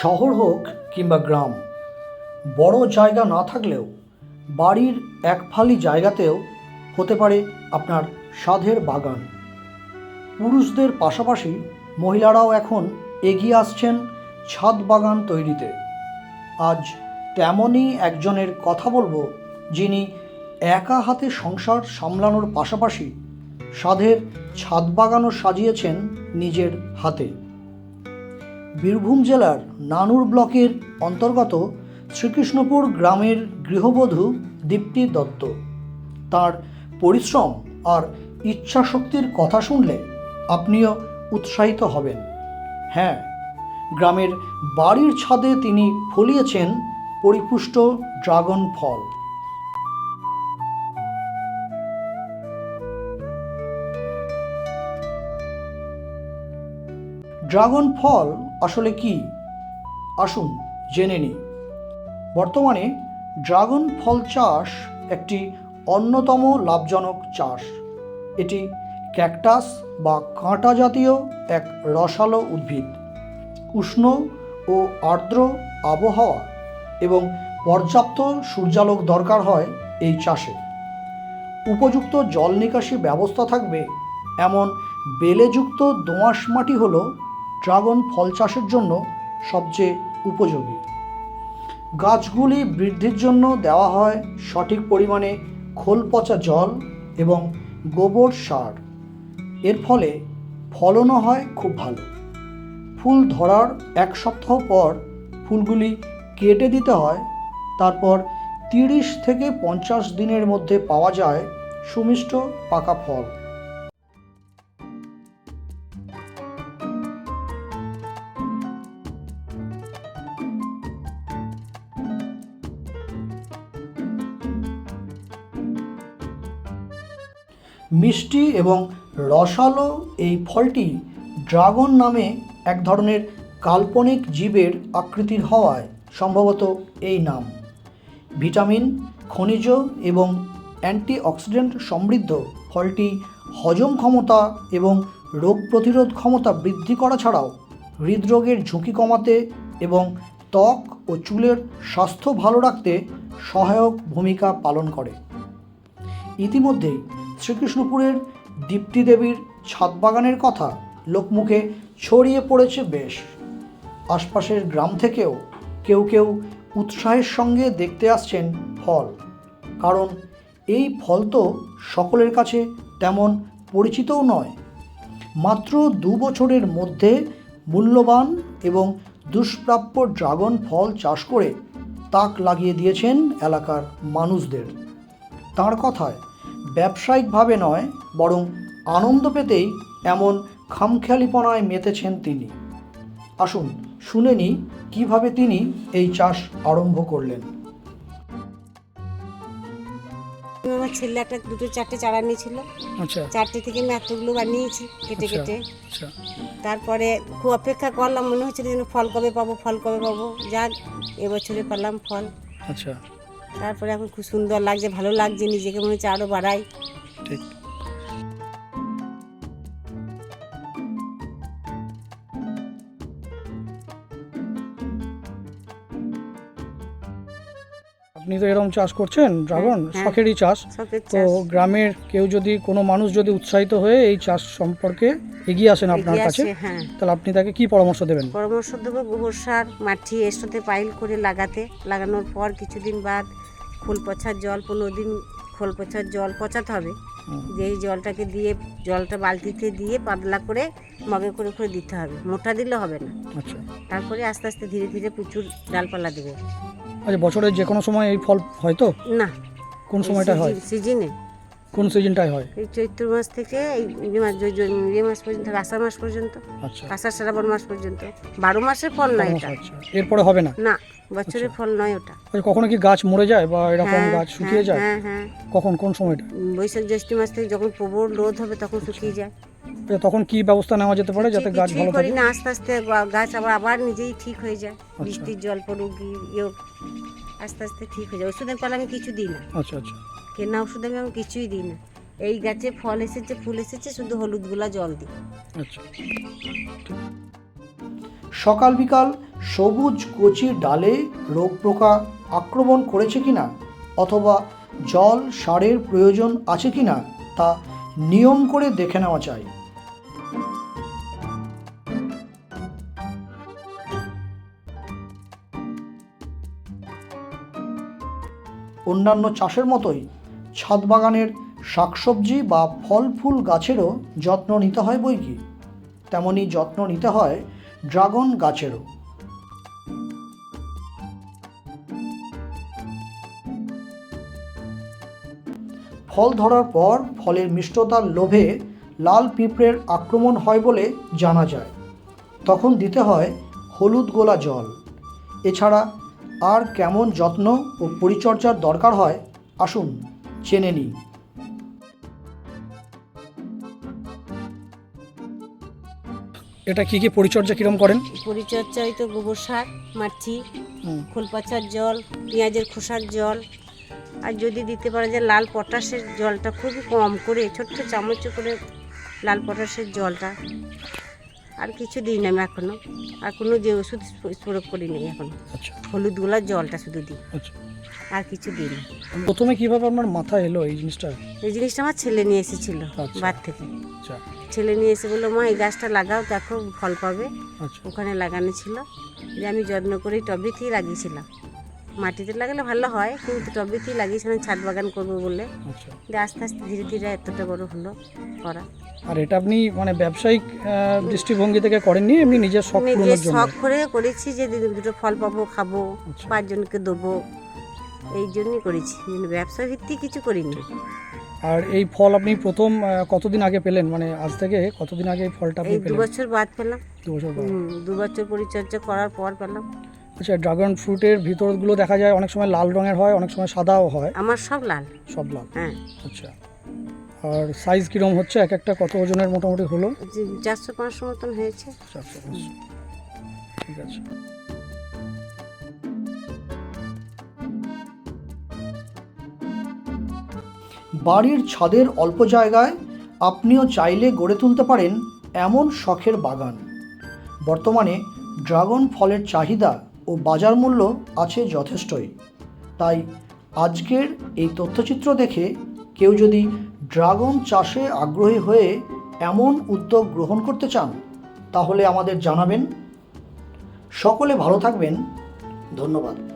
শহর হোক কিংবা গ্রাম, বড় জায়গা না থাকলেও বাড়ির এক ফালি জায়গাতেও হতে পারে আপনার সাধের বাগান। পুরুষদের পাশাপাশি মহিলারাও এখন এগিয়ে আসছেন ছাদ বাগান তৈরিতে। আজ তেমনই একজনের কথা বলব যিনি একা হাতে সংসার সামলানোর পাশাপাশি সাধের ছাদ বাগানও সাজিয়েছেন নিজের হাতে। বীরভূম জেলার নানুর ব্লকের অন্তর্গত শ্রীকৃষ্ণপুর গ্রামের গৃহবধূ দীপ্তি দত্ত। তার পরিশ্রম আর ইচ্ছাশক্তির কথা শুনলে আপনিও উৎসাহিত হবেন। হ্যাঁ গ্রামের বাড়ির ছাদে তিনি ফলিয়েছেন পরিপুষ্ট ড্রাগন ফল। ড্রাগন ফল আসলে কি? আসুন জেনে নিই। বর্তমানে ড্রাগন ফল চাষ একটি অন্যতম লাভজনক চাষ। এটি ক্যাকটাস বা কাঁটা জাতীয় এক রসালো উদ্ভিদ। উষ্ণ ও আর্দ্র আবহাওয়া এবং পর্যাপ্ত সূর্যালোক দরকার হয় এই চাষে। উপযুক্ত জল নিকাশি ব্যবস্থা থাকবে। এমন বেলেযুক্ত দোআঁশ মাটি হল ড্রাগন ফল চাষের জন্য সবচেয়ে উপযোগী। গাছগুলি বৃদ্ধির জন্য দেওয়া হয় সঠিক পরিমাণে খোল পচা জল এবং গোবর সার। এর ফলে ফলনও হয় খুব ভালো। ফুল ধরার এক সপ্তাহ পর ফুলগুলি কেটে দিতে হয়, তারপর তিরিশ থেকে পঞ্চাশ দিনের মধ্যে পাওয়া যায় সুমিষ্ট পাকা ফল। মিষ্টি এবং রসালো এই ফলটি ড্রাগন নামে এক ধরনের কাল্পনিক জীবের আকৃতির হওয়ায় সম্ভবত এই নাম। ভিটামিন, খনিজ এবং অ্যান্টিঅক্সিডেন্ট সমৃদ্ধ ফলটি হজম ক্ষমতা এবং রোগ প্রতিরোধ ক্ষমতা বৃদ্ধি করা ছাড়াও হৃদরোগের ঝুঁকি কমাতে এবং ত্বক ও চুলের স্বাস্থ্য ভালো রাখতে সহায়ক ভূমিকা পালন করে। ইতিমধ্যেই শ্রীকৃষ্ণপুরের দীপ্তি দেবীর ছাদ বাগানের কথা লোকমুখে ছড়িয়ে পড়েছে বেশ। আশপাশের গ্রাম থেকেও কেউ কেউ উৎসাহের সঙ্গে দেখতে আসছেন ফল। কারণ এই ফল তো সকলের কাছে তেমন পরিচিতও নয়। মাত্র দু বছরের মধ্যে মূল্যবান এবং দুষ্প্রাপ্য ড্রাগন ফল চাষ করে তাক লাগিয়ে দিয়েছেন এলাকার মানুষদের। তার কথায় ব্যবসায়িকভাবে নয় বরং আনন্দ পেতেই এমন খামখেয়ালিপনায় মেতেছেন তিনি। আসুন শুনে নিই কীভাবে তিনি এই চাষ আরম্ভ করলেন। আমার ছেলে একটা দুটো চারটে চারা নিয়েছিল। আচ্ছা। চারটে থেকে আমি এতগুলো বানিয়েছি কেটে আচ্ছা। কেটে। আচ্ছা। তারপরে খুব অপেক্ষা করলাম মনে হচ্ছিল যেন ফল কবে পাবো ফল কবে পাবো। যাক এবছরে পেলাম ফল। আচ্ছা। তারপরে এখন খুব সুন্দর লাগছে ভালো লাগছে নিজেকে মনে হচ্ছে আরও বাড়াই। ঠিক। আপনি তো এরকম চাষ করছেন ড্রাগন? হ্যাঁ। শখেরই চাষ। তো গ্রামের কেউ যদি কোনো মানুষ যদি উৎসাহিত হয়ে এই চাষ সম্পর্কে এগিয়ে আসেন আপনার কাছে হ্যাঁ। তাহলে আপনি তাকে কি পরামর্শ দেবেন? পরামর্শ দেবো গোবর সার মাটি এর সাথে পাইল করে লাগাতে। লাগানোর পর কিছুদিন বাদ খোল পচার জল পনেরো দিন খোল পচার জল পচাতে হবে। যেই জলটাকে দিয়ে জলটা বালতিতে দিয়ে পাতলা করে মগে করে করে দিতে হবে। মোটা দিলে হবে না। আচ্ছা। তারপরে আস্তে আস্তে ধীরে ধীরে প্রচুর ডালপালা দেবে। আচ্ছা বছরের যে কোনো সময় এই ফল হয় তো? না। কোন সময়টা হয়? সিজনে। কোন সিজনটায় হয়? এই চৈত্র মাস থেকে এই মাস ইয়ে মাস পর্যন্ত আষাঢ় মাস পর্যন্ত আচ্ছা। আষাঢ় শ্রাবণ মাস পর্যন্ত। বারো মাসের ফল নয় এটা। আচ্ছা। এরপরে হবে না? না। বছরের ফল নয় ওটা। আচ্ছা, কখনো কি গাছ মরে যায় বা এরকম হ্যাঁ, গাছ শুকিয়ে হ্যাঁ, যায়? হ্যাঁ হ্যাঁ। কখন কোন সময়টা? বৈশাখ জ্যৈষ্ঠ মাস থেকে যখন প্রবল রোদ হবে তখন শুকিয়ে যায়। আচ্ছা, তখন কি ব্যবস্থা নেওয়া যেতে পারে যাতে গাছ ভালো থাকে? না আস্তে আস্তে গাছ আবার আবার নিজেই ঠিক হয়ে যায়। আচ্ছা। বৃষ্টির জল পড়ুক ইয়ে আস্তে আস্তে ঠিক হয়ে যায়। ওষুধের পালা আমি কিছু দিই না। আচ্ছা আচ্ছা। কেনা ওষুধ আমি আমি কিছুই দিই না। এই গাছে ফল এসেছে ফুল এসেছে শুধু হলুদগুলা জল দিই। আচ্ছা। সকাল বিকাল সবুজ কচি ডালে রোগ পোকা আক্রমণ করেছে কিনা? অথবা জল সারের প্রয়োজন আছে কিনা? তা নিয়ম করে দেখে নেওয়া চাই অন্যান্য চাষের মতোই ছাদ বাগানের শাকসবজি বা ফল ফুল গাছেরও যত্ন নিতে হয় বই কি তেমনই যত্ন নিতে হয় ড্রাগন গাছেরও। ফল ধরার পর ফলের মিষ্টতার লোভে লাল পিঁপড়ের আক্রমণ হয় বলে জানা যায়। তখন দিতে হয় হলুদ গোলা জল। এছাড়া আর কেমন যত্ন ও পরিচর্যার দরকার হয়, আসুন জেনে নিই। এটা কি কি পরিচর্যা কিরম করেন? পরিচর্যা ওই তো গোবর সার মাটি খোল পাচার জল পেঁয়াজের খোসার জল। আর যদি দিতে পারে যে লাল পটাশের জলটা খুবই কম করে ছোট্ট চামচ করে লাল পটাশের জলটা। আর কিছু দিই না আমি এখনও। আর কোনো যে ওষুধ প্রয়োগ করি নি এখনও। আচ্ছা। হলুদ গোলার জলটা শুধু দিই। আচ্ছা। আর কিছু দিই না। প্রথমে কীভাবে আমার মাথা এলো এই জিনিসটা? এই জিনিসটা আমার ছেলে নিয়ে এসেছিল আচ্ছা। বাদ থেকে। আচ্ছা। ছেলে নিয়ে এসে বলল মা এই গাছটা লাগাও দেখো ফল পাবে। ওখানে লাগানো ছিল। যে আমি যত্ন করে টবেতেই লাগিয়েছিলাম। মাটিতে লাগালে ভালো হয় কিন্তু টবেতেই লাগিয়েছিলাম ছাদ বাগান করব বলে। আচ্ছা। যে আস্তে আস্তে ধীরে ধীরে এতটা বড় হলো করা। আর এটা আপনি মানে ব্যবসায়িক দৃষ্টিভঙ্গি থেকে করেননি? এমনি নিজের শখ নিজে পূরণের জন্য? শখ করে করেছি যে দুটো ফল পাবো খাব আচ্ছা। পাঁচজনকে দেবো। এই জন্যই করেছি ব্যবসা ভিত্তিক কিছু করিনি। আর এই ফল আপনি প্রথম কতদিন আগে পেলেন? মানে আজ থেকে কতদিন আগে এই ফলটা আপনি এই দু পেলেন? বছর বাদ পেলাম। দু বছর দু বছর পরিচর্যা করার পর পেলাম। আচ্ছা ড্রাগন ফ্রুটের ভিতরগুলো দেখা যায় অনেক সময় লাল রঙের হয় অনেক সময় সাদাও হয়। আমার সব লাল। সব লাল? হ্যাঁ। আচ্ছা। আর সাইজ কিরম হচ্ছে? এক একটা কত ওজনের মোটামুটি হলো? চারশো পাঁচশো মতন হয়েছে। চারশো পাঁচশো। ঠিক আছে। বাড়ির ছাদের অল্প জায়গায় আপনিও চাইলে গড়ে তুলতে পারেন এমন শখের বাগান। বর্তমানে ড্রাগন ফলের চাহিদা ও বাজার মূল্য আছে যথেষ্টই। তাই আজকের এই তথ্যচিত্র দেখে কেউ যদি ড্রাগন চাষে আগ্রহী হয়ে এমন উদ্যোগ গ্রহণ করতে চান, তাহলে আমাদের জানাবেন। সকলে ভালো থাকবেন। ধন্যবাদ।